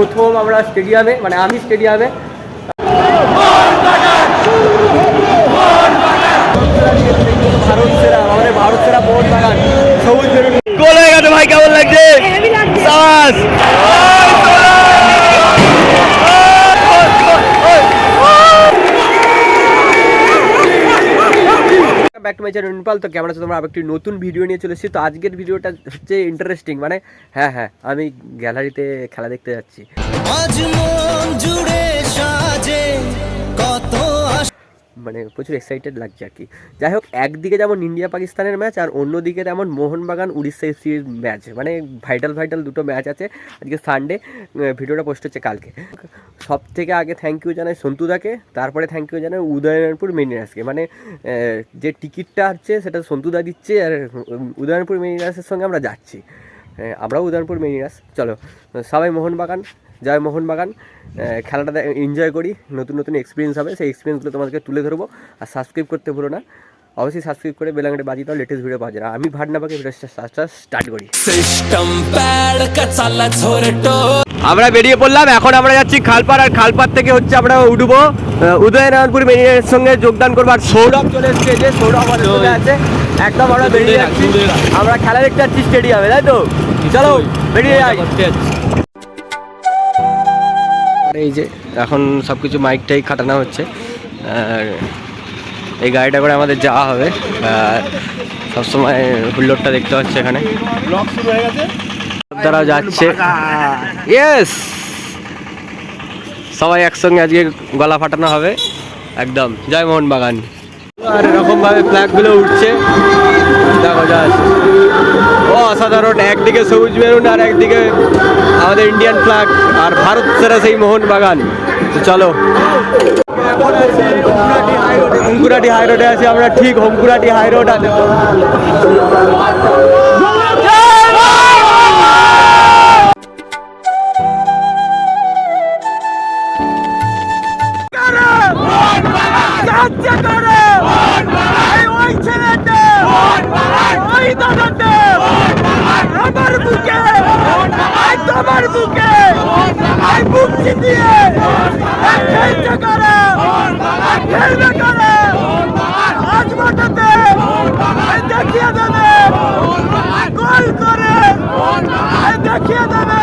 প্রথম আমরা স্টেডিয়ামে মানে আমি স্টেডিয়ামে। ভারত সেরা আমাদের ভারত সেরা মোহন বাগান সবুজ গোল হয়ে গেছে ভাই কেমন লাগছে? ব্যাক টু মাই চ্যানেল নিপাল তো কেমন আছো তোমরা? আবার একটি নতুন ভিডিও নিয়ে চলে এসেছি। তো আজকের ভিডিওটা হচ্ছে ইন্টারেস্টিং মানে হ্যাঁ হ্যাঁ আমি গ্যালারিতে খেলা দেখতে যাচ্ছি। আজ মন জুড়ে সাজে, কত মানে প্রচুর এক্সাইটেড লাগছে আর কি। যাই হোক একদিকে যেমন ইন্ডিয়া পাকিস্তানের ম্যাচ আর অন্যদিকে তেমন মোহনবাগান উড়িষ্যা এফসির ম্যাচ মানে ভাইটাল ভাইটাল দুটো ম্যাচ আছে আজকে সানডে ভিডিওটা পোস্ট হচ্ছে কালকে। সব থেকে আগে থ্যাংক ইউ জানাই সন্তুদাকে তারপরে থ্যাংক ইউ জানাই উদয়নারায়ণপুর মেনিরাসকে মানে যে টিকিটটা হচ্ছে সেটা সন্তুদা দিচ্ছে আর উম, উদয়নারায়ণপুর মেনিরাসের সঙ্গে আমরা যাচ্ছি। আমরাও উদয়নপুর মেনিরাস চলো সবাই মোহনবাগান জয় মোহনবাগান খেলাটা এনজয় করি নতুন নতুন এক্সপিরিয়েন্স হবে সেই এক্সপিরিয়েন্সগুলো তোমাদেরকে তুলে ধরবো। আর সাবস্ক্রাইব করতে ভুলো না। অবশ্যই সাবস্ক্রাইব করে বেলাঙ্গে বাজিয়ে দাও লেটেস্ট ভিডিও পাওয়া যায় আমি ভাটনাবাকে ভিডিওটা স্টার্ট করি। আমরা বেরিয়ে পড়লাম এখন আমরা যাচ্ছি খালপাড় আর খালপাড় থেকে হচ্ছে আমরা উঠবো উদয়নারায়ণপুর মেরিনের সঙ্গে যোগদান করব আর সৌরভ চলে এসেছে সৌরভ আছে একদম আমরা বেরিয়ে যাচ্ছি। আমরা খেলা দেখতে যাচ্ছি স্টেডিয়ামে তাই তো? চলো বেরিয়ে যাই। আর এই যে এখন সব কিছু মাইকটাই খাটানো হচ্ছে। আর এই গাড়িটা করে আমাদের যাওয়া হবে। আর সবসময় হুল্লোরটা দেখতে হচ্ছে এখানে। তারা যাচ্ছে। ইয়েস সবাই একসঙ্গে আজকে গলা ফাটানো হবে। একদম। জয় মোহন বাগান আর এরকম ভাবে ফ্ল্যাগগুলো উঠছে। দেখো জাস্ট ও, অসাধারণ। একদিকে সবুজ মেরুন আর একদিকে আমাদের ইন্ডিয়ান ফ্ল্যাগ আর ভারত সেরা সেই মোহন বাগান তো চলো। হোমকুরাটি হাই রোডে আছি আমরা, ঠিক হোমকুরাটি হাই রোড বুক খেলতে করে খেলবে করে আজ মাঠাতে দেখিয়ে দেবে গোল করে দেখিয়ে দেবে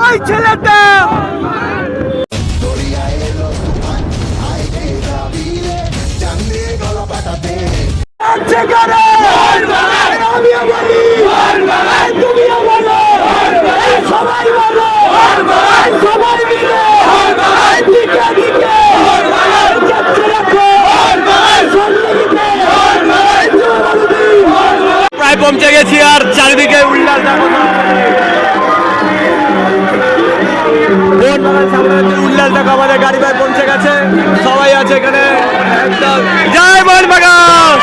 ওই ছেলেটা আছে করে আমিও বলি তুমিও বলো সবাই বলো সবাই মিলে দিকে দিকে যাচ্ছে রাখো সন্ধ্যে প্রায় পৌঁছে গেছি আর চারিদিকে উল্লাস উল্লাস দেখো আমাদের গাড়ি প্রায় পৌঁছে গেছে। সবাই আছে এখানে। জয় মোহনবাগান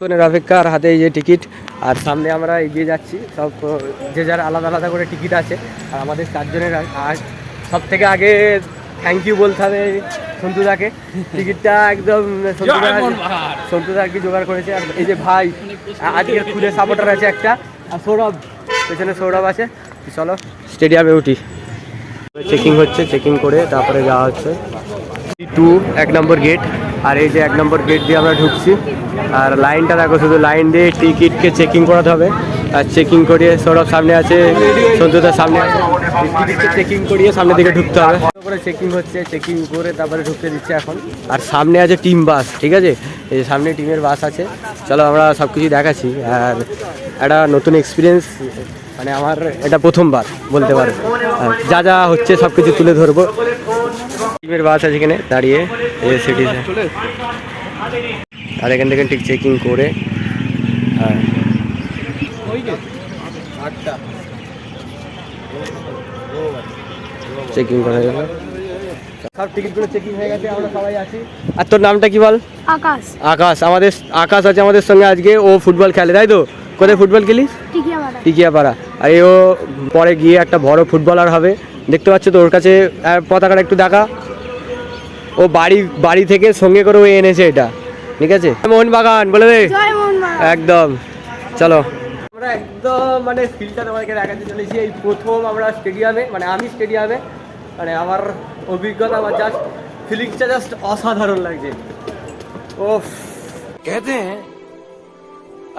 টনের অপেক্ষা আর হাতে এই যে টিকিট, আর সামনে আমরা এগিয়ে যাচ্ছি। সব, যে যার আলাদা আলাদা করে টিকিট আছে, আর আমাদের চারজনের আর সব থেকে আগে থ্যাংক ইউ বলতে হবে সন্তুদাকে। টিকিটটা একদম সন্তুদা সন্তুদা আর কি জোগাড় করেছে? আর এই যে ভাই আজকের খুদে সাপোর্টার আছে একটা আর সৌরভ পেছনে সৌরভ আছে। চলো স্টেডিয়ামে উঠি। চেকিং হচ্ছে চেকিং করে তারপরে যাওয়া হচ্ছে। টু এক নম্বর গেট আর এই যে এক নম্বর গেট দিয়ে আমরা ঢুকছি। আর লাইনটা দেখো শুধু লাইন দিয়ে টিকিটকে চেকিং করাতে হবে। আর চেকিং করিয়ে সৌরভ সামনে আছে সন্তুদার সামনে আছে। চেকিং করিয়ে সামনে দিকে ঢুকতে হবে। চেকিং হচ্ছে চেকিং করে তারপরে ঢুকতে দিচ্ছে এখন। আর সামনে আছে টিম বাস ঠিক আছে? এই সামনে টিমের বাস আছে। চলো আমরা সব কিছু দেখাচ্ছি। আর একটা নতুন এক্সপিরিয়েন্স মানে আমার এটা প্রথমবার বলতে পারো। যা যা হচ্ছে সব কিছু তুলে ধরবো। টিমের বাস আছে এখানে, দাঁড়িয়ে। সিটি আর এখান থেকে ঠিক চেকিং করে হ্যাঁ চেকিং করা যাবে। সব টিকিটগুলো চেকিং হয়ে গেছে আমরা সবাই আছি। আর তোর নামটা কি বল? আকাশ। আকাশ আমাদের আকাশ আছে আমাদের সঙ্গে আজকে ও ফুটবল খেলে তাই তো? কোথায় ফুটবল খেলিস? টিকিয়াপাড়া। আর এও পরে গিয়ে একটা বড় ফুটবলার হবে। দেখতে পাচ্ছ তো ওর কাছে পতাকাটা একটু দেখা। ও বাড়ি বাড়ি থেকে সঙ্গে করে ও এনেছে এটা। ঠিক আছে? মোহনবাগান বলে দে। জয় মোহন একদম। চলো। আমরা একদম মানে ফিল্ডটা তোমাদেরকে দেখাতে চলেছি এই প্রথম আমরা স্টেডিয়ামে মানে আমি স্টেডিয়ামে মানে আমার অভিজ্ঞতা আমার জাস্ট ফিলিংসটা জাস্ট অসাধারণ লাগছে ওফ कहते हैं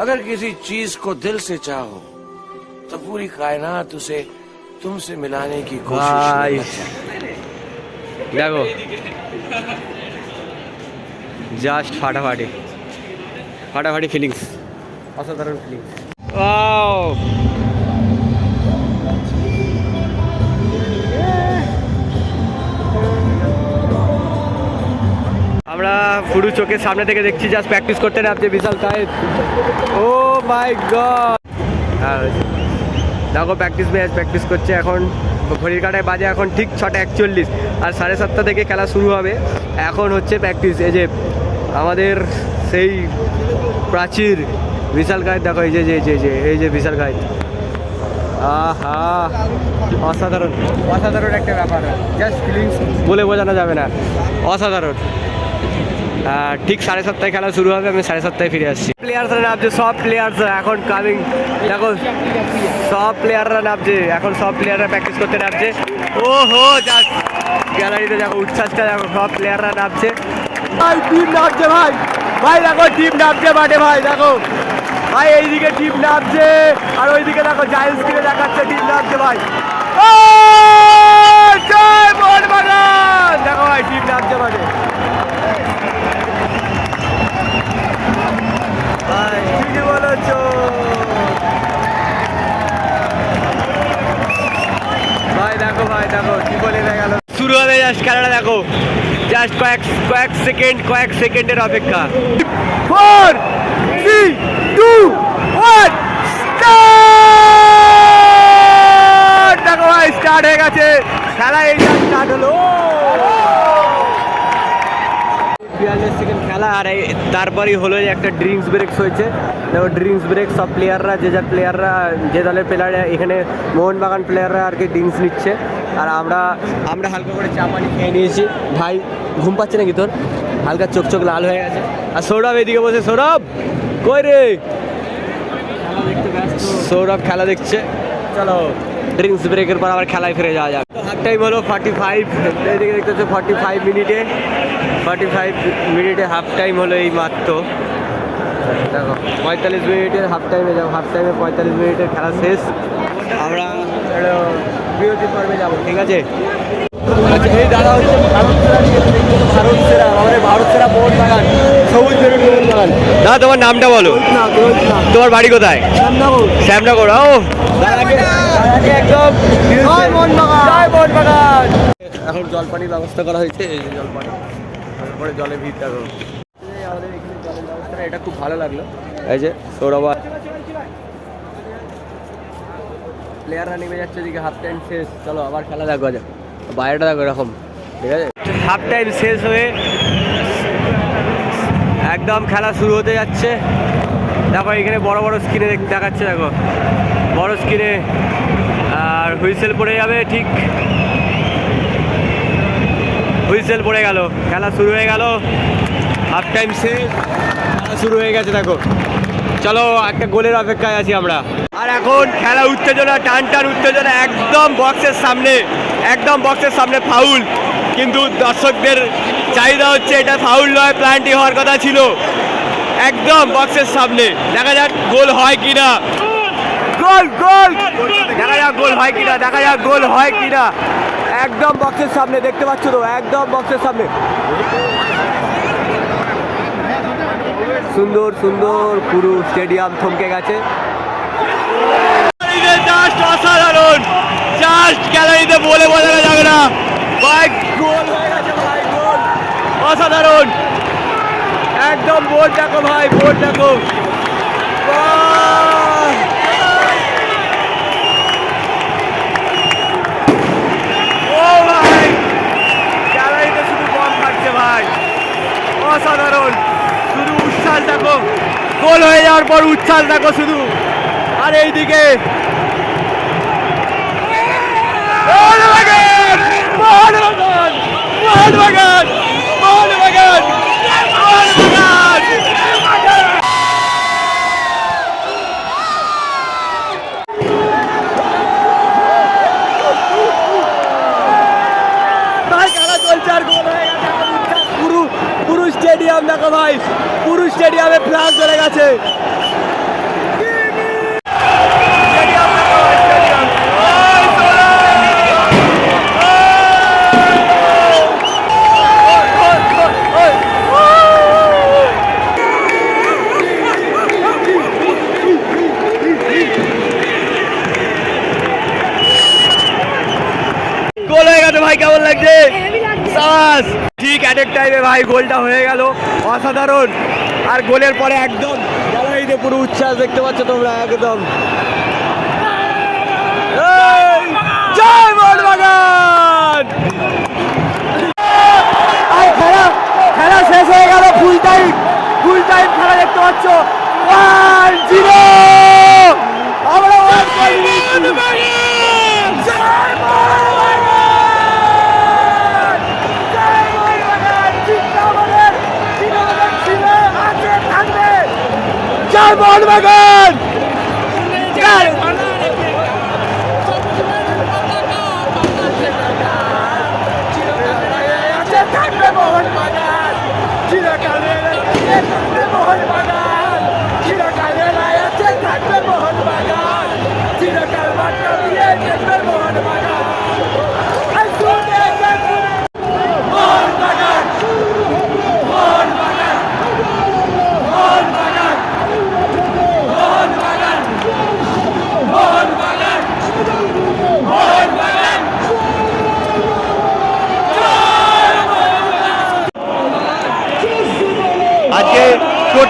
अगर किसी चीज को दिल से चाहो तो पूरी कायनात उसे तुमसे मिलाने की कोशिश भाई नहीं करती। দেখো জাস্ট ফাটাফাটি ফাটাফাটি ফিলিংস অসাধারণ ফিলিংস আমরা ফুরু চোখের সামনে থেকে দেখছি জাস্ট প্র্যাকটিস করতে নামছে বিশাল কায়েদ ও মাই গড। হ্যাঁ দেখো প্র্যাকটিস ম্যাচ প্র্যাকটিস করছে এখন। ঘড়ির কাটায় বাজে এখন ঠিক ছটা একচল্লিশ। আর সাড়ে সাতটা থেকে খেলা শুরু হবে। এখন হচ্ছে প্র্যাকটিস এই যে আমাদের সেই প্রাচীর বিশাল গায়ের দেখো এই যে যে যে যে এই যে বিশাল গাইড। আহা অসাধারণ। অসাধারণ একটা ব্যাপার। জাস্ট ফিলিংস বলে বোঝানো যাবে না। অসাধারণ। ঠিক সাড়ে সাতটায় খেলা শুরু হবে আমি সাড়ে সাতটায় ফিরে আসছি। প্লেয়ার্সরা নামছে সব প্লেয়ার্সরা এখন কামিং দেখো সব প্লেয়াররা নামছে এখন সব প্লেয়াররা প্র্যাকটিস করতে নামছে। ও হো যাক গ্যালারিতে দেখো উচ্ছ্বাসটা দেখো সব প্লেয়াররা নামছে। ভাই টিম নামছে ভাই। ভাই দেখো টিম নামছে মাঠে ভাই দেখো। ভাই, এইদিকে টিম নামছে। আর ওইদিকে দেখো জায়েন্ট স্ক্রিনে দেখাচ্ছে টিম নামছে ভাই। দেখো ভাই, টিম নামছে মাঠে ভাই, ঠিকই বলেছ। ভাই, দেখো ভাই, দেখো, কি বলে গেল। শুরু হবে জাস্ট খেলাটা, দেখো। জাস্ট কয়েক কয়েক সেকেন্ড, কয়েক সেকেন্ডের অপেক্ষা। Four three two one start দেখো ভাই স্টার্ট হয়ে গেছে। খেলা এই স্টার্ট হলো। সেকেন্ড খেলা আর এই তারপরেই হলো যে একটা ড্রিঙ্কস ব্রেক হয়েছে। দেখো ড্রিঙ্কস ব্রেক সব প্লেয়াররা যে যার প্লেয়াররা যে দলের প্লেয়াররা এখানে মোহনবাগান প্লেয়াররা আর কি ড্রিঙ্কস নিচ্ছে। আর আমরা আমরা হালকা করে চা পানি খেয়ে নিয়েছি। ভাই ঘুম পাচ্ছে নাকি তোর? হালকা চোখ চোখ লাল হয়ে গেছে। আর সৌরভ এদিকে বসে সৌরভ! কই রে? সৌরভ খেলা দেখছে। চলো। ড্রিঙ্কস ব্রেকের পর আবার খেলায় ফিরে যাওয়া যাবে হাফ টাইম হলো ফর্টি ফাইভ এদিকে দেখতে হচ্ছে ফর্টি ফাইভ মিনিটে ফর্টি ফাইভ মিনিটে হাফ টাইম হলো এই মাত্র। দেখো পঁয়তাল্লিশ মিনিটের হাফ টাইমে যাব হাফ টাইমে পঁয়তাল্লিশ মিনিটের খেলা শেষ। আমরা বিরতি পর্বে যাব ঠিক আছে? এই দাদা হচ্ছে ভারত ভারত সেরা আমাদের ভারত সেরা মোহন বাগান সবুজ বেরুন মোহন বাগান। দাদা তোমার নামটা বলো। তোমার বাড়ি কোথায়? শ্যামনগর। শ্যামনগর ও। দাদাকে একদম এখন জলপানির ব্যবস্থা করা হয়েছে এই যে জলপানি। তারপরে জলে ভিড় আমাদের এখানে জলের ব্যবস্থাটা এটা খুব ভালো লাগল। এই যে সৌরভা প্লেয়াররা নেমে যাচ্ছে এদিকে হাফ টাইম শেষ। চলো আবার খেলা দেখো আজ বাইরেটা দেখো এরকম ঠিক আছে? হাফ টাইম শেষ হয়ে একদম খেলা শুরু হতে যাচ্ছে। দেখো এখানে বড় বড় স্ক্রিনে দেখাচ্ছে দেখো। বড় স্ক্রিনে আর হুইসেল পড়ে যাবে ঠিক। হুইসেল পড়ে গেল। খেলা শুরু হয়ে গেল। হাফ টাইম শেষ। খেলা শুরু হয়ে গেছে দেখো। চলো একটা গোলের অপেক্ষায় আছি আমরা। আর এখন খেলা উত্তেজনা টান টান উত্তেজনা একদম বক্সের সামনে একদম বক্সের সামনে ফাউল কিন্তু দর্শকদের চাহিদা হচ্ছে এটা ফাউল নয় প্ল্যান্টি হওয়ার কথা ছিল। একদম বক্সের সামনে। দেখা যাক গোল হয় কিনা। গোল গোল! দেখা যাক গোল হয় কিনা দেখা যাক গোল হয় কিনা। একদম বক্সের সামনে দেখতে পাচ্ছ তো? একদম বক্সের সামনে। সুন্দর সুন্দর পুরো স্টেডিয়াম থমকে গেছে। অসাধারণ। জাস্ট গ্যালারিতে বলে বোঝানো যাবে না। ভাই গোল হয়ে গেছে ভাই গোল। অসাধারণ। একদম বোর্ড দেখো ভাই বোর্ড দেখো বাহ! ও ভাই গ্যালারিতে শুধু বল থাকছে ভাই অসাধারণ শুধু উচ্ছ্বাস দেখো, গোল হয়ে যাওয়ার পর উচ্ছ্বাস দেখো শুধু আর এইদিকে মোহনবাগান! মোহনবাগান! মোহনবাগান! ভাই পুরো স্টেডিয়ামে প্লাস ধরে গেছে। গোল গেছে ভাই কেমন লাগছে? ঠিক অ্যাট টাইমে ভাই গোলটা হয়ে গেল। অসাধারণ। আর গোলের পরে একদম গ্যালারিতে পুরো উচ্ছ্বাস দেখতে পাচ্ছ তোমরা, একদম। জয় খেলা খেলা শেষ হয়ে গেল ফুল টাইম ফুল টাইম খেলা দেখতে পাচ্ছ। ওয়ান জিরো আমরা ওয়ান করে দিয়েছি। জয় মোহনবাগান! জয় মোহনবাগান! চিন্তা আমাদের তৃণমূলের ছিল, আছে, থাকবে। জয় মোহনবাগান জয় আছে, থাকবে মোহনবাগান চিরকালের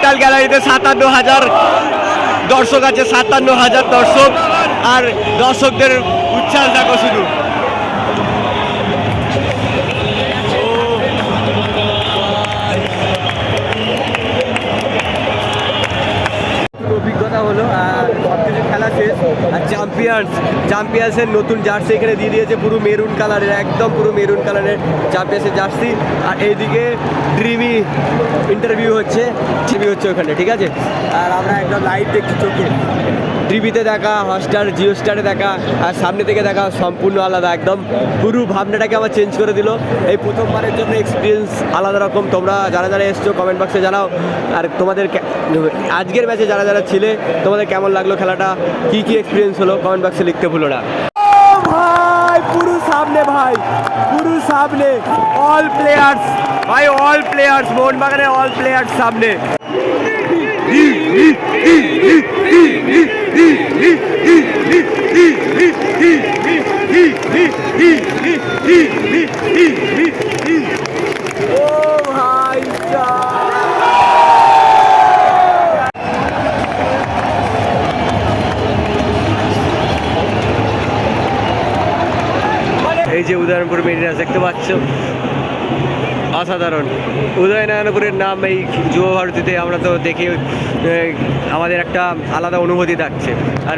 টোটাল গ্যালারিতে সাতান্ন হাজার দর্শক আছে সাতান্ন হাজার দর্শক। আর দর্শকদের উচ্ছ্বাস দেখো শুধু। আর চ্যাম্পিয়ন্স চ্যাম্পিয়ন্সের নতুন জার্সি এখানে দিয়ে দিয়েছে, পুরো মেরুন কালারের একদম পুরো মেরুন কালারের চ্যাম্পিয়ন্সের জার্সি আর এইদিকে ড্রিমি ইন্টারভিউ হচ্ছে টিভি হচ্ছে ওখানে, ঠিক আছে? আর আমরা একদম লাইভ দেখছি চোখে। টিভিতে দেখা হটস্টার জিও স্টারে দেখা, আর সামনে থেকে দেখা সম্পূর্ণ আলাদা, একদম পুরো ভাবনাটাকে আমার চেঞ্জ করে দিল। এই প্রথমবারের জন্য এক্সপিরিয়েন্স আলাদা রকম। তোমরা যারা যারা এসছো কমেন্ট বক্সে জানাও। আর তোমাদের আজকের ম্যাচে যারা যারা ছিলে, তোমাদের কেমন লাগল খেলাটা? কি কি এক্সপিরিয়েন্স হলো? কমেন্ট বক্সে লিখতে ভুলো না। ভাই, পুরো সামনে ভাই, পুরো সামনে। অল প্লেয়ার্স ভাই অল প্লেয়ার্স মোহনবাগানের অল প্লেয়ার্স সামনে। এই যে উদয়নপুর মেরিনাস দেখতে পাচ্ছ? অসাধারণ। উদয়নারায়ণপুরের নাম এই যুব ভারতীতে আমরা তো দেখি আমাদের একটা আলাদা অনুভূতি থাকছে। আর